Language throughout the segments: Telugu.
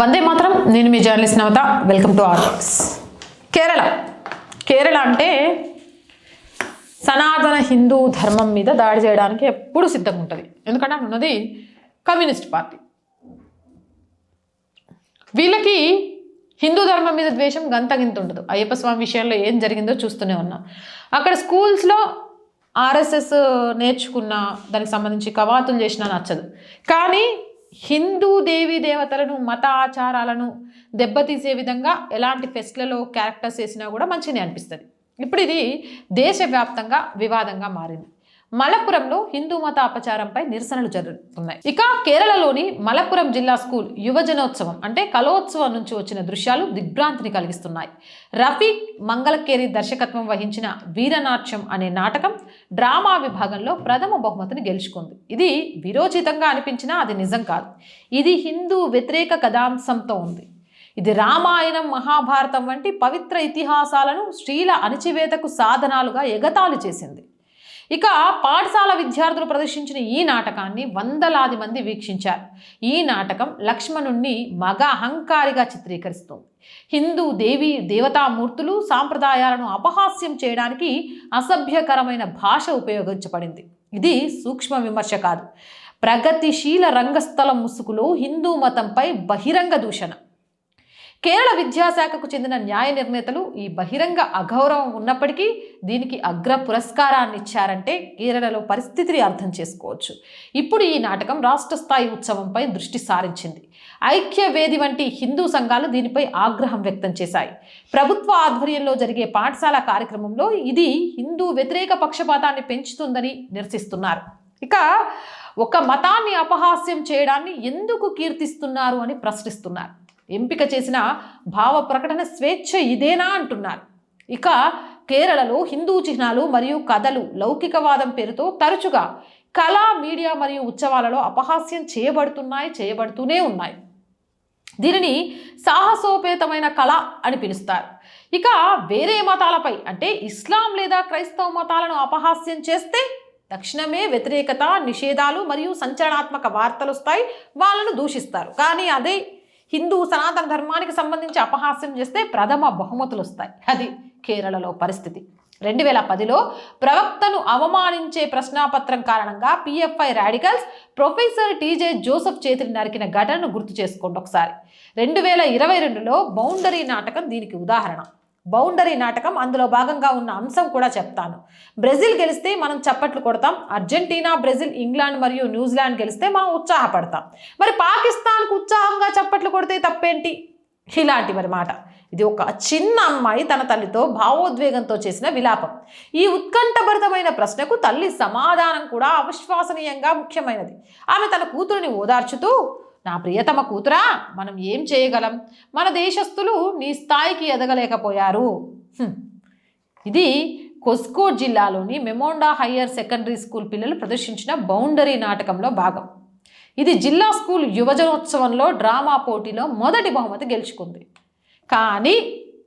వందే మాత్రం నేను మీ journalist Navata welcome to arts Kerala. Kerala అంటే సనాతన హిందూ ధర్మం మీద దాడి చేయడానికి ఎప్పుడు సిద్ధంగా ఉంటుంది. ఎందుకంటే అక్కడ ఉన్నది కమ్యూనిస్ట్ పార్టీ. వీళ్ళకి హిందూ ధర్మం మీద ద్వేషం గంతగింత ఉండదు. అయ్యప్ప స్వామి విషయంలో ఏం జరిగిందో చూస్తూనే ఉన్నాం. అక్కడ స్కూల్స్లో ఆర్ఎస్ఎస్ నేర్చుకున్న దానికి సంబంధించి కవాతులు చేసినా నచ్చదు. కానీ హిందూ దేవీ దేవతలను మత ఆచారాలను దెబ్బతీసే విధంగా ఎలాంటి ఫెస్ట్లలో క్యారెక్టర్స్ వేసినా కూడా మంచిగా అనిపిస్తుంది. ఇప్పుడు ఇది దేశవ్యాప్తంగా వివాదంగా మారింది. మలప్పురంలో హిందూ మత అపచారంపై నిరసనలు జరుగుతున్నాయి. ఇక కేరళలోని మలప్పురం జిల్లా స్కూల్ యువజనోత్సవం అంటే కలోత్సవం నుంచి వచ్చిన దృశ్యాలు దిగ్భ్రాంతిని కలిగిస్తున్నాయి. రఫీక్ మంగళకేరి దర్శకత్వం వహించిన వీరనాట్యం అనే నాటకం డ్రామా విభాగంలో ప్రథమ బహుమతిని గెలుచుకుంది. ఇది విరోచితంగా అనిపించినా అది నిజం కాదు. ఇది హిందూ వ్యతిరేక కథాంశంతో ఉంది. ఇది రామాయణం మహాభారతం వంటి పవిత్ర ఇతిహాసాలను స్త్రీల అణిచివేతకు సాధనాలుగా ఎగతాళి చేసింది. ఇక పాఠశాల విద్యార్థులు ప్రదర్శించిన ఈ నాటకాన్ని వందలాది మంది వీక్షించారు. ఈ నాటకం లక్ష్మణుణ్ణి మగ అహంకారిగా చిత్రీకరిస్తుంది. హిందూ దేవి దేవతామూర్తులు సాంప్రదాయాలను అపహాస్యం చేయడానికి అసభ్యకరమైన భాష ఉపయోగించబడింది. ఇది సూక్ష్మ విమర్శ కాదు. ప్రగతిశీల రంగస్థలం ముసుగులో హిందూ మతంపై బహిరంగ దూషణ. కేరళ విద్యాశాఖకు చెందిన న్యాయ నిర్ణేతలు ఈ బహిరంగ అగౌరవం ఉన్నప్పటికీ దీనికి అగ్ర పురస్కారాన్ని ఇచ్చారంటే కేరళలో పరిస్థితిని అర్థం చేసుకోవచ్చు. ఇప్పుడు ఈ నాటకం రాష్ట్ర స్థాయి ఉత్సవంపై దృష్టి సారించింది. ఐక్య వేది వంటి హిందూ సంఘాలు దీనిపై ఆగ్రహం వ్యక్తం చేశాయి. ప్రభుత్వ ఆధ్వర్యంలో జరిగే పాఠశాల కార్యక్రమంలో ఇది హిందూ వ్యతిరేక పక్షపాతాన్ని పెంచుతుందని నిరసిస్తున్నారు. ఇక ఒక మతాన్ని అపహాస్యం చేయడాన్ని ఎందుకు కీర్తిస్తున్నారు అని ప్రశ్నిస్తున్నారు. ఎంపిక చేసిన భావ ప్రకటన స్వేచ్ఛ ఇదేనా అంటున్నారు. ఇక కేరళలో హిందూ చిహ్నాలు మరియు కథలు లౌకికవాదం పేరుతో తరచుగా కళా మీడియా మరియు ఉత్సవాలలో అపహాస్యం చేయబడుతున్నాయి చేయబడుతూనే ఉన్నాయి. దీనిని సాహసోపేతమైన కళ అని పిలుస్తారు. ఇక వేరే మతాలపై అంటే ఇస్లాం లేదా క్రైస్తవ మతాలను అపహాస్యం చేస్తే తక్షణమే వ్యతిరేకత నిషేధాలు మరియు సంచలనాత్మక వార్తలు వస్తాయి వాళ్ళను దూషిస్తారు. కానీ అదే హిందూ సనాతన ధర్మానికి సంబంధించి అపహాస్యం చేస్తే ప్రథమ బహుమతులు వస్తాయి. అది కేరళలో పరిస్థితి. రెండు వేల పదిలో ప్రవక్తను అవమానించే ప్రశ్నాపత్రం కారణంగా PFI radicals professor TJ Joseph చేతిని నరికిన ఘటనను గుర్తు చేసుకోండి ఒకసారి. రెండు వేల ఇరవై రెండులో బౌండరీ నాటకం దీనికి ఉదాహరణ. బౌండరీ నాటకం అందులో భాగంగా ఉన్న అంశం కూడా చెప్తాను. బ్రెజిల్ గెలిస్తే మనం చప్పట్లు కొడతాం. అర్జెంటీనా బ్రెజిల్ ఇంగ్లాండ్ మరియు న్యూజిలాండ్ గెలిస్తే మనం ఉత్సాహపడతాం. మరి పాకిస్తాన్కు ఉత్సాహంగా చప్పట్లు కొడితే తప్పేంటి? ఇలాంటి మరి మాట. ఇది ఒక చిన్న అమ్మాయి తన తల్లితో భావోద్వేగంతో చేసిన విలాపం. ఈ ఉత్కంఠభరితమైన ప్రశ్నకు తల్లి సమాధానం కూడా అవిశ్వసనీయంగా ముఖ్యమైనది. ఆమె తన కూతురుని ఓదార్చుతూ నా ప్రియతమ కూతురా మనం ఏం చేయగలం? మన దేశస్థులు నీ స్థాయికి ఎదగలేకపోయారు. ఇది కొస్కో జిల్లాలోని మెమోండా హయ్యర్ సెకండరీ స్కూల్ పిల్లలు ప్రదర్శించిన బౌండరీ నాటకంలో భాగం. ఇది జిల్లా స్కూల్ యువజనోత్సవంలో డ్రామా పోటీలో మొదటి బహుమతి గెలుచుకుంది. కానీ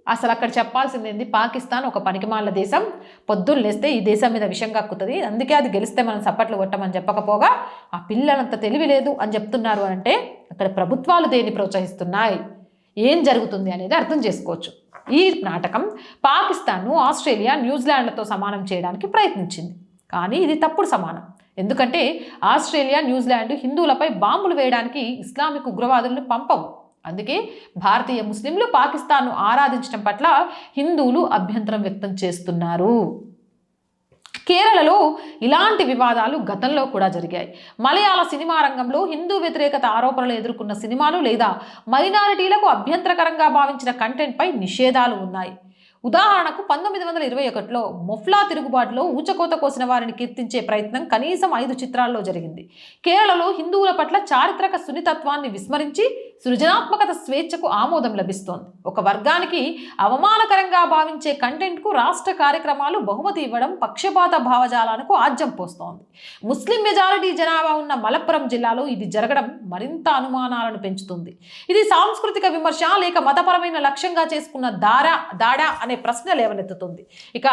అసలు అక్కడ చెప్పాల్సింది ఏంది? పాకిస్తాన్ ఒక పనికిమాల దేశం. పొద్దున్న లేస్తే ఈ దేశం మీద విషం కక్కుతుంది. అందుకే అది గెలిస్తే మనం చప్పట్లు కొట్టమని చెప్పకపోగా ఆ పిల్లలంత తెలివి లేదు అని చెప్తున్నారు అని అంటే అక్కడ ప్రభుత్వాలు దేన్ని ప్రోత్సహిస్తున్నాయి? ఏం జరుగుతుంది అనేది అర్థం చేసుకోవచ్చు. ఈ నాటకం పాకిస్తాన్ను ఆస్ట్రేలియా న్యూజిలాండ్లతో సమానం చేయడానికి ప్రయత్నించింది. కానీ ఇది తప్పుడు సమానం. ఎందుకంటే ఆస్ట్రేలియా న్యూజిలాండ్ హిందువులపై బాంబులు వేయడానికి ఇస్లామిక్ ఉగ్రవాదులను పంపవు. అందుకే భారతీయ ముస్లింలు పాకిస్తాన్ను ఆరాధించడం పట్ల హిందువులు అభ్యంతరం వ్యక్తం చేస్తున్నారు. కేరళలో ఇలాంటి వివాదాలు గతంలో కూడా జరిగాయి. మలయాళ సినిమా రంగంలో హిందూ వ్యతిరేకత ఆరోపణలు ఎదుర్కొన్న సినిమాలు లేదా మైనారిటీలకు అభ్యంతరకరంగా భావించిన కంటెంట్పై నిషేధాలు ఉన్నాయి. ఉదాహరణకు పంతొమ్మిది వందల ఇరవై ఒకటిలో మొఫ్లా తిరుగుబాటులో ఊచకోత కోసిన వారిని కీర్తించే ప్రయత్నం కనీసం ఐదు చిత్రాల్లో జరిగింది. కేరళలో హిందువుల పట్ల చారిత్రక సున్నితత్వాన్ని విస్మరించి సృజనాత్మకత స్వేచ్ఛకు ఆమోదం లభిస్తోంది. ఒక వర్గానికి అవమానకరంగా భావించే కంటెంట్కు రాష్ట్ర కార్యక్రమాలు బహుమతి ఇవ్వడం పక్షపాత భావజాలానికి ఆజ్యం పోస్తోంది. ముస్లిం మెజారిటీ జనాభా ఉన్న మలప్పురం జిల్లాలో ఇది జరగడం మరింత అనుమానాలను పెంచుతుంది. ఇది సాంస్కృతిక విమర్శ లేక మతపరమైన లక్ష్యంగా చేసుకున్న దారా దాడా అనే ప్రశ్న లేవనెత్తుతుంది. ఇక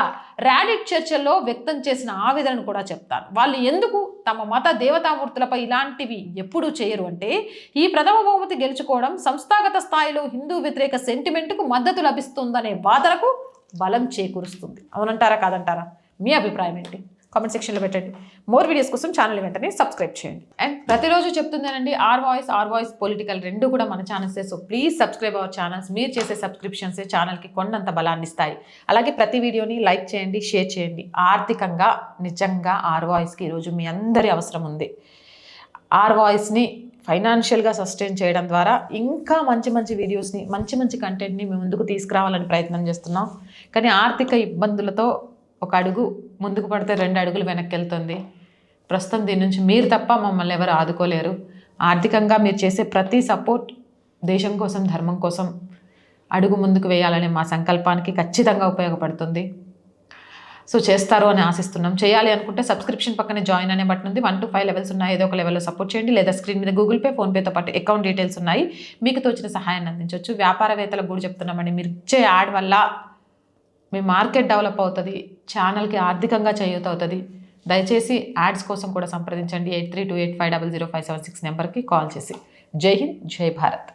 ర్యాడిట్ చర్చల్లో వ్యక్తం చేసిన ఆవేదనను కూడా చెప్తారు. వాళ్ళు ఎందుకు తమ మత దేవతామూర్తులపై ఇలాంటివి ఎప్పుడూ చేయరు అంటే ఈ ప్రథమ బహుమతి గెలుచుకోవడం సంస్థాగత స్థాయిలో హిందూ వ్యతిరేక సెంటిమెంట్కు మద్దతు లభిస్తుందనే వాదనకు బలం చేకూరుస్తుంది. అవునంటారా కాదంటారా? మీ అభిప్రాయం ఏంటి? కామెంట్ సెక్షన్లో పెట్టండి. మోర్ వీడియోస్ కోసం ఛానల్ వెంటనే సబ్స్క్రైబ్ చేయండి. అండ్ ప్రతిరోజు చెప్తుందేనండి R voice R voice political రెండు కూడా మన ఛానల్సే so please subscribe our channels మీరు చేసే సబ్స్క్రిప్షన్సే ఛానల్కి కొండంత బలాన్ని ఇస్తాయి. అలాగే ప్రతి వీడియోని లైక్ చేయండి షేర్ చేయండి. ఆర్థికంగా నిజంగా ఆర్ వాయిస్కి ఈరోజు మీ అందరి అవసరం ఉంది. ఆర్ వాయిస్ని ఫైనాన్షియల్గా సస్టైన్ చేయడం ద్వారా ఇంకా మంచి మంచి వీడియోస్ని మంచి మంచి కంటెంట్ని మేము ముందుకు తీసుకురావాలని ప్రయత్నం చేస్తున్నాం. కానీ ఆర్థిక ఇబ్బందులతో ఒక అడుగు ముందుకు పడితే రెండు అడుగులు వెనక్కి వెళ్తుంది ప్రస్తుతం దీని నుంచి మీరు తప్ప మమ్మల్ని ఎవరు ఆదుకోలేరు. ఆర్థికంగా మీరు చేసే ప్రతి సపోర్ట్ దేశం కోసం ధర్మం కోసం అడుగు ముందుకు వేయాలనే మా సంకల్పానికి ఖచ్చితంగా ఉపయోగపడుతుంది. సో చేస్తారు అని ఆశిస్తున్నాం. చేయాలి అనుకుంటే సబ్స్క్రిప్షన్ పక్కనే జాయిన్ అనే బటన్ ఉంది. వన్ టు ఫైవ్ లెవెల్స్ ఉన్నాయి. ఏదో ఒక లెవెల్లో సపోర్ట్ చేయండి. లేదా స్క్రీన్ మీద గూగుల్ పే ఫోన్పేతో పాటు అకౌంట్ డీటెయిల్స్ ఉన్నాయి. మీకు తోచిన సహాయాన్ని అందించవచ్చు వ్యాపారవేత్తలకు కూడా చెప్తున్నామండి. మీరు ఇచ్చే యాడ్ వల్ల మీ మార్కెట్ డెవలప్ అవుతుంది. ఛానల్కి ఆర్థికంగా చేయూత అవుతుంది. దయచేసి యాడ్స్ కోసం కూడా సంప్రదించండి. Eight three two eight five double zero five seven six నెంబర్కి కాల్ చేసి. జై హింద్ జై భారత్.